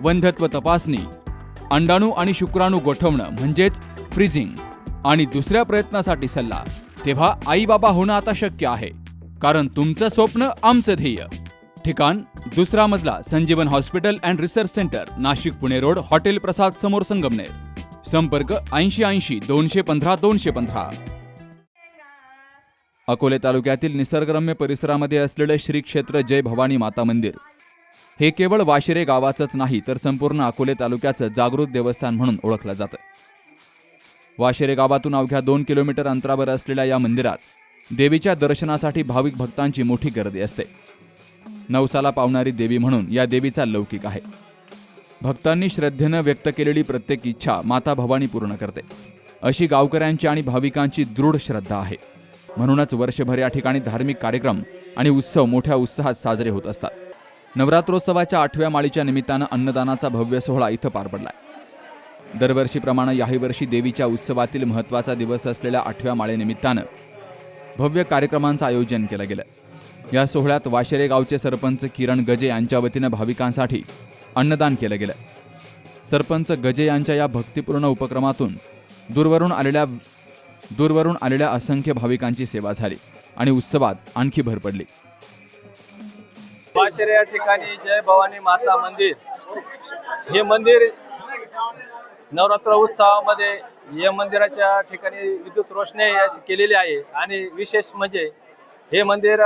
वंध्यत्व तपासणी अंडाणू आणि शुक्राणू गोठवणं म्हणजेच फ्रीजिंग आणि दुसऱ्या प्रयत्नासाठी सल्ला तेव्हा आई बाबा होणं आता शक्य आहे कारण तुमचं स्वप्न आमचं ध्येय. ठिकाण दुसरा मजला Sanjeevan hospital and research centre Nashik Pune road hotel Prasad समोर संगमनेर. संपर्क ऐंशी ऐंशी दोनशे पंधरा दोनशे पंधरा. अकोले तालुक्यातील निसर्गरम्य परिसरामध्ये असलेले श्री क्षेत्र जय भवानी माता मंदिर हे केवळ वाशिरे गावाचंच नाही तर संपूर्ण अकोले तालुक्याचं जागृत देवस्थान म्हणून ओळखलं जातं. वाशिरे गावातून अवघ्या दोन किलोमीटर अंतरावर असलेल्या या मंदिरात देवीच्या दर्शनासाठी भाविक भक्तांची मोठी गर्दी असते. नवसाला पावणारी देवी म्हणून या देवीचा लौकिक आहे. भक्तांनी श्रद्धेनं व्यक्त केलेली प्रत्येक इच्छा माता भवानी पूर्ण करते. अशी गावकऱ्यांची आणि भाविकांची दृढ श्रद्धा आहे. म्हणूनच वर्षभर या ठिकाणी धार्मिक कार्यक्रम आणि उत्सव मोठ्या उत्साहात साजरे होत असतात. नवरात्रोत्सवाच्या आठव्या माळीच्या निमित्तानं अन्नदानाचा भव्य सोहळा इथं पार पडलाय. दरवर्षीप्रमाणे याही वर्षी देवीच्या उत्सवातील महत्त्वाचा दिवस असलेल्या आठव्या माळेनिमित्तानं भव्य कार्यक्रमांचं आयोजन केलं गेलं. या सोहळ्यात वाशेरे गावचे सरपंच किरण गजे यांच्या वतीनं भाविकांसाठी अन्नदान केलं गेलं. सरपंच गजे यांच्या या भक्तिपूर्ण उपक्रमातून दूरवरून आलेल्या दूरवरून आलेल्या असंख्य भाविकांची सेवा झाली आणि उत्सवात आणखी भर पडली. वाशेरे या ठिकाणी जय भवानी माता मंदिर. हे मंदिर नवरात्र उत्सवामध्ये या मंदिराच्या ठिकाणी विद्युत रोषणाई अशी केलेली आहे. आणि विशेष म्हणजे हे मंदिर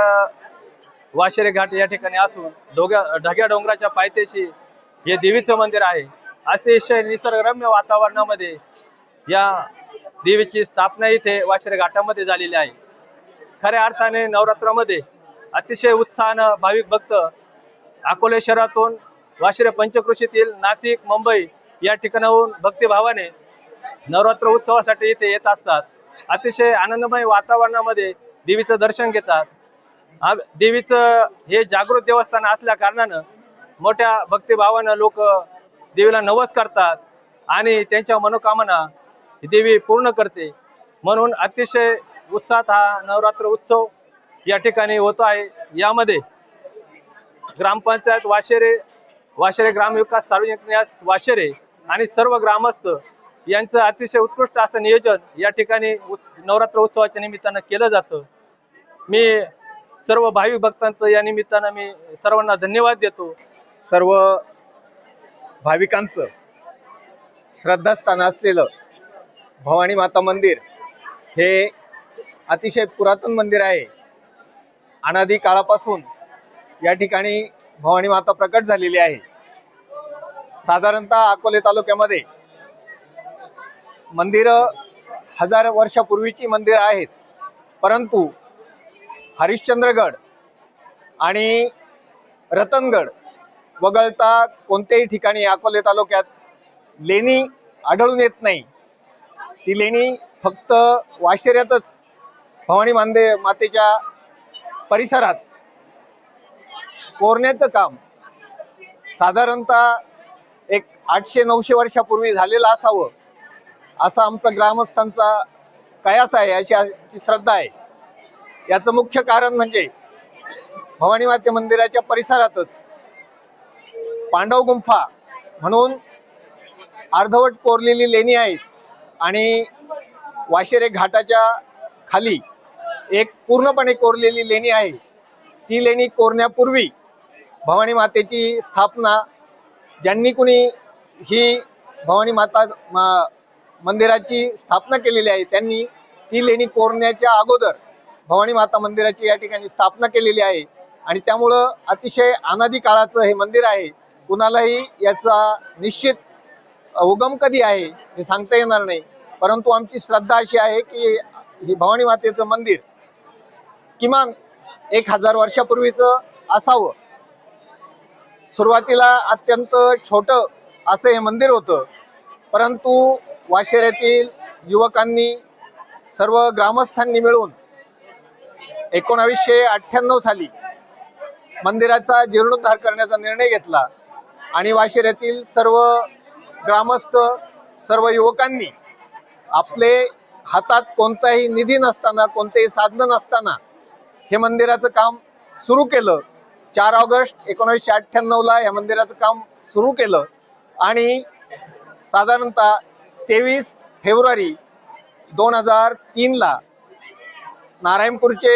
वाशेरे घाट या ठिकाणी असून डोग्या ढग्या डोंगराच्या पायथ्याशी हे देवीचं मंदिर आहे. अतिशय निसर्गरम्य वातावरणामध्ये या देवीची स्थापना इथे वाशेरे घाटामध्ये झालेली आहे. खऱ्या अर्थाने नवरात्रामध्ये अतिशय उत्साहानं भाविक भक्त अकोले शहरातून वाशिरे पंचकृषीतील नाशिक मुंबई या ठिकाणाहून भक्तिभावाने नवरात्र उत्सवासाठी इथे येत असतात. अतिशय आनंदमय वातावरणामध्ये देवीचं दर्शन घेतात. देवीचं हे जागृत देवस्थान असल्या कारणानं मोठ्या भक्तिभावानं लोक देवीला नवस करतात आणि त्यांच्या मनोकामना देवी पूर्ण करते. म्हणून अतिशय उत्साहात हा नवरात्र उत्सव या ठिकाणी होत आहे. यामध्ये ग्रामपंचायत वाशेरे वाशेरे ग्रामविकास सार्वजनिक न्यास वाशेरे आणि सर्व ग्रामस्थ यांचं अतिशय उत्कृष्ट असं नियोजन या ठिकाणी नवरात्र उत्सवाच्या निमित्तानं केलं जातं. मी सर्व भाविक भक्तांचं या निमित्तानं मी सर्वांना धन्यवाद देतो. सर्व भाविकांचं श्रद्धास्थान असलेलं भवानी माता मंदिर हे अतिशय पुरातन मंदिर आहे. अनादी काळापासून या ठिकाणी भवानी माता प्रकट झालेली आहे. साधारणतः अकोले तालुक्यामध्ये मंदिरं हजार वर्षापूर्वीची मंदिरं आहेत. परंतु हरिश्चंद्रगड आणि रतनगड वगळता कोणत्याही ठिकाणी अकोले तालुक्यात लेणी आढळून येत नाही. ती लेणी फक्त वाशेऱ्यातच भवानी मांदे मातेच्या परिसरात कोरण्याचं काम साधारणतः एक आठशे नऊशे वर्षापूर्वी झालेलं असावं असा आमचा ग्रामस्थांचा कयास आहे अशी आमची श्रद्धा आहे. याचं मुख्य कारण म्हणजे भवानी माते मंदिराच्या परिसरातच पांडव गुंफा म्हणून अर्धवट कोरलेली लेणी आहेत आणि वाशेरे घाटाच्या खाली एक पूर्णपणे कोरलेली लेणी आहे. ती लेणी कोरण्यापूर्वी भवानी मातेची स्थापना ज्यांनी कुणी ही भवानी माता मा- मंदिराची स्थापना केलेली आहे त्यांनी ती लेणी कोरण्याच्या अगोदर भवानी माता मंदिराची या ठिकाणी स्थापना केलेली आहे. आणि त्यामुळं अतिशय अनादी काळाचं हे मंदिर आहे. कुणालाही याचा निश्चित उगम कधी आहे हे सांगता येणार नाही. परंतु आमची श्रद्धा अशी आहे की ही भवानी मातेचं मंदिर किमान एक हजार वर्षापूर्वीचं असावं. सुरुवातीला अत्यंत छोटं असं हे मंदिर होतं. परंतु वाशेऱ्यातील युवकांनी सर्व ग्रामस्थांनी मिळून एकोणावीसशे अठ्ठ्याण्णव साली मंदिराचा जीर्णोद्धार करण्याचा निर्णय घेतला आणि वाशिऱ्यातील सर्व ग्रामस्थ सर्व युवकांनी आपले हातात कोणताही निधी नसताना कोणतेही साधनं नसताना हे मंदिराचं काम सुरू केलं. चार ऑगस्ट एकोणीसशे अठ्ठ्याण्णवला या मंदिराचं काम सुरू केलं. आणि साधारणतः तेवीस फेब्रुवारी दोन हजार तीनला नारायणपूरचे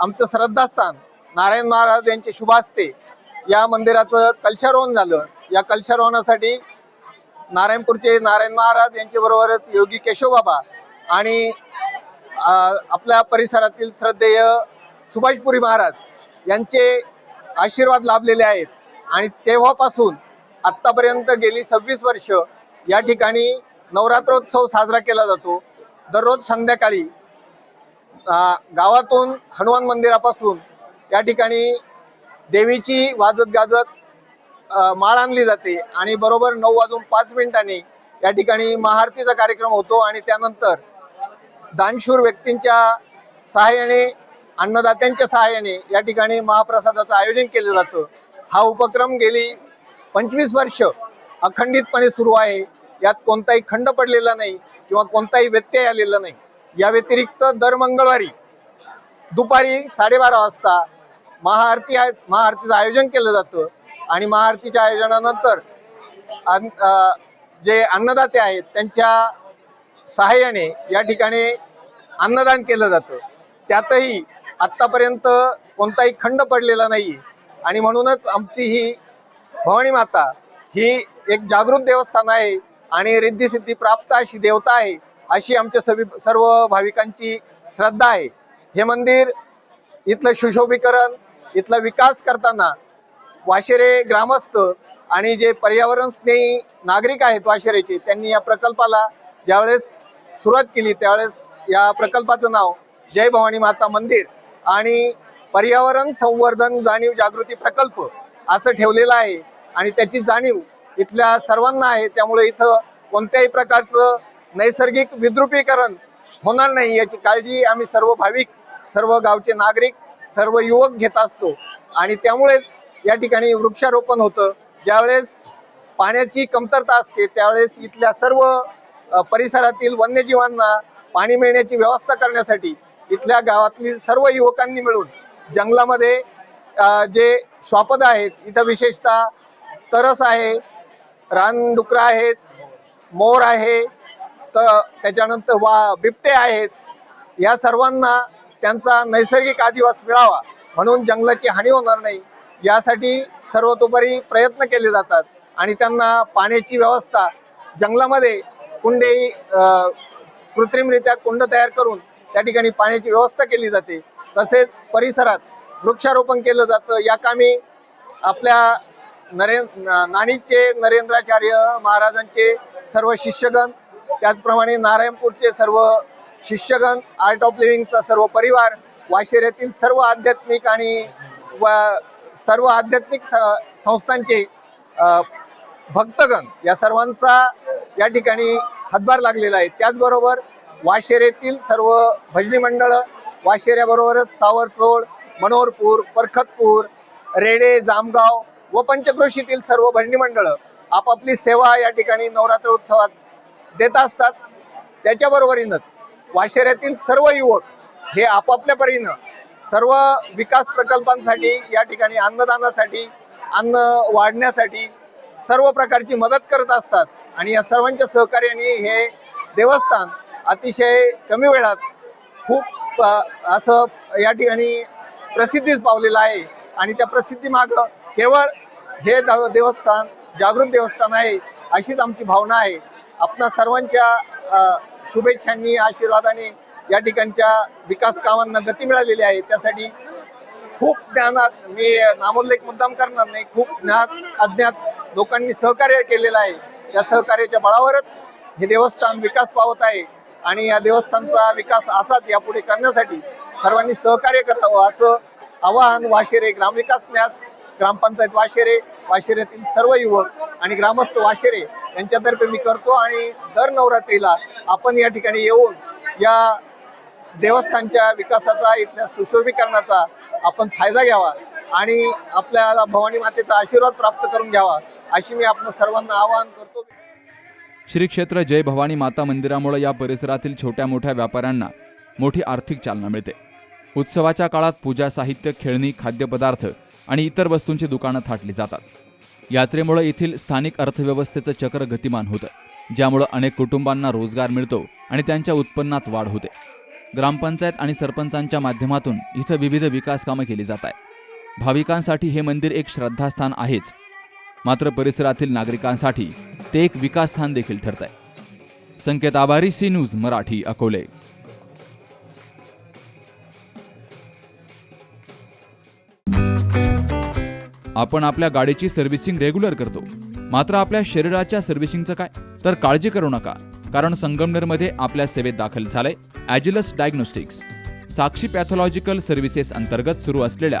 आमचं श्रद्धास्थान नारायण महाराज यांचे शुभास्ते या मंदिराचं कलशारोहण झालं. या कलशारोहणासाठी नारायणपूरचे नारायण महाराज यांच्याबरोबरच योगी केशवबाबा आणि आपल्या परिसरातील श्रद्धेय सुभाषपुरी महाराज यांचे आशीर्वाद लाभलेले आहेत. आणि तेव्हापासून आत्तापर्यंत गेली सव्वीस वर्ष या ठिकाणी नवरात्रोत्सव साजरा केला जातो. दररोज संध्याकाळी गावातून हनुमान मंदिरापासून या ठिकाणी देवीची वाजत गाजत माळ आणली जाते. आणि बरोबर नऊ वाजून पाच मिनिटांनी या ठिकाणी महाआरतीचा कार्यक्रम होतो आणि त्यानंतर दानशूर व्यक्तींच्या सहाय्याने अन्नदात्यांच्या सहाय्याने या ठिकाणी महाप्रसादाचं आयोजन केलं जातं. हा उपक्रम गेली पंचवीस वर्ष अखंडितपणे सुरू आहे. यात कोणताही खंड पडलेला नाही किंवा कोणताही व्यत्यय आलेला नाही. या व्यतिरिक्त दर मंगळवारी दुपारी साडेबारा वाजता महाआरती आहे महाआरतीचं आयोजन केलं जातं. आणि महाआरतीच्या आयोजनानंतर जे अन्नदाते आहेत त्यांच्या सहाय्याने या ठिकाणी अन्नदान केलं जातं. त्यातही आत्तापर्यंत कोणताही खंड पडलेला नाही आणि म्हणूनच आमची ही भवानी माता ही एक जागृत देवस्थान आहे आणि रिद्धी प्राप्त अशी देवता आहे अशी आमच्या सवी सर्व भाविकांची श्रद्धा आहे. हे मंदिर इथलं सुशोभीकरण इथला विकास करताना वाशेरे ग्रामस्थ आणि जे पर्यावरण स्नेही नागरिक आहेत वाशेरेचे त्यांनी या प्रकल्पाला ज्यावेळेस सुरुवात केली त्यावेळेस या प्रकल्पाचं नाव जय भवानी माता मंदिर आणि पर्यावरण संवर्धन जाणीव जागृती प्रकल्प असं ठेवलेलं आहे. आणि त्याची जाणीव इथल्या सर्वांना आहे. त्यामुळे इथं कोणत्याही प्रकारचं नैसर्गिक विद्रुपीकरण होणार नाही. याची काळजी आम्ही सर्व भाविक सर्व गावचे नागरिक सर्व युवक घेत असतो. आणि त्यामुळेच या ठिकाणी वृक्षारोपण होतं. ज्यावेळेस पाण्याची कमतरता असते त्यावेळेस इथल्या सर्व परिसरातील वन्यजीवांना पाणी मिळण्याची व्यवस्था करण्यासाठी इथल्या गावातील सर्व युवकांनी मिळून जंगलामध्ये जे श्वापद आहेत इथं विशेषतः तरस आहे रानडुकरं आहेत मोर आहे तर त्याच्यानंतर वा बिबटे आहेत या सर्वांना त्यांचा नैसर्गिक अधिवास मिळावा म्हणून जंगलाची हानी होणार नाही यासाठी सर्वतोपरी प्रयत्न केले जातात आणि त्यांना पाण्याची व्यवस्था जंगलामध्ये कुंडेही कृत्रिमरित्या कुंड तयार करून त्या ठिकाणी पाण्याची व्यवस्था केली जाते. तसेच परिसरात वृक्षारोपण केलं जातं. या कामी आपल्या नरेंद्र नाणीचे नरेंद्राचार्य महाराजांचे सर्व शिष्यगण त्याचप्रमाणे नारायणपूरचे सर्व शिष्यगण आर्ट ऑफ लिव्हिंगचा सर्व परिवार वाशेऱ्यातील सर्व आध्यात्मिक आणि व सर्व आध्यात्मिक स- संस्थांचे भक्तगण या सर्वांचा या ठिकाणी हातभार लागलेला आहे. त्याचबरोबर वाशेरेतील सर्व भजनी मंडळं वाशेऱ्याबरोबरच सावरतोड मनोहरपूर परखतपूर रेडे जामगाव व पंचक्रोशीतील सर्व भजनी मंडळं आपापली सेवा या ठिकाणी नवरात्र उत्सवात देत असतात. त्याच्याबरोबरीनंच वाशेऱ्यातील सर्व युवक हे आपापल्या परीनं सर्व विकास प्रकल्पांसाठी या ठिकाणी अन्नदानासाठी अन्न वाढण्यासाठी सर्व प्रकारची मदत करत असतात. आणि या सर्वांच्या सहकार्याने हे देवस्थान अतिशय कमी वेळात खूप असं या ठिकाणी प्रसिद्धीच पावलेलं आहे. आणि त्या प्रसिद्धीमागं केवळ हे देवस्थान जागृत देवस्थान आहे अशीच आमची भावना आहे. आपणा सर्वांच्या शुभेच्छांनी आशीर्वादाने या ठिकाणच्या विकास कामांना गती मिळालेली आहे. त्यासाठी खूप ज्ञानात मी नामोल्लेख मुद्दाम करणार नाही खूप ज्ञात अज्ञात लोकांनी सहकार्य केलेलं आहे. या सहकार्याच्या बळावरच हे देवस्थान विकास पावत आहे. आणि या देवस्थानचा विकास असाच यापुढे करण्यासाठी सर्वांनी सहकार्य करावं असं आवाहन वाशेरे ग्रामविकास न्यास ग्रामपंचायत वाशेरे वाशेऱ्यातील सर्व युवक आणि ग्रामस्थ वाशेरे यांच्यातर्फे मी करतो आणि दर नवरात्रीला आपण या ठिकाणी येऊन या देवस्थानच्या विकासाचा इथल्या सुशोभीकरणाचा आपण फायदा घ्यावा आणि आपल्याला भवानी मातेचा आशीर्वाद प्राप्त करून घ्यावा अशी मी आपण सर्वांना आवाहन करतो. श्री क्षेत्र जय भवानी माता मंदिरामुळे या परिसरातील छोट्या मोठ्या व्यापाऱ्यांना मोठी आर्थिक चालना मिळते. उत्सवाच्या काळात पूजा साहित्य खेळणी खाद्यपदार्थ आणि इतर वस्तूंची दुकानं थाटली जातात. यात्रेमुळे येथील स्थानिक अर्थव्यवस्थेचं चक्र गतिमान होतं ज्यामुळं अनेक कुटुंबांना रोजगार मिळतो आणि त्यांच्या उत्पन्नात वाढ होते. ग्रामपंचायत आणि सरपंचांच्या माध्यमातून इथं विविध विकास कामं केली जात आहेत. भाविकांसाठी हे मंदिर एक श्रद्धास्थान आहेच. मात्र परिसरातील नागरिकांसाठी ते एक विकासस्थान देखील ठरत आहे संकेत आभारी सी न्यूज मराठी अकोले. आपण आपल्या गाडीची सर्व्हिसिंग रेग्युलर करतो. मात्र आपल्या शरीराच्या सर्व्हिसिंगचं काय? तर काळजी करू नका कारण संगमनेरमध्ये आपल्या सेवेत दाखल झालंय Agilus diagnostics. Sakshi pathological services अंतर्गत सुरू असलेल्या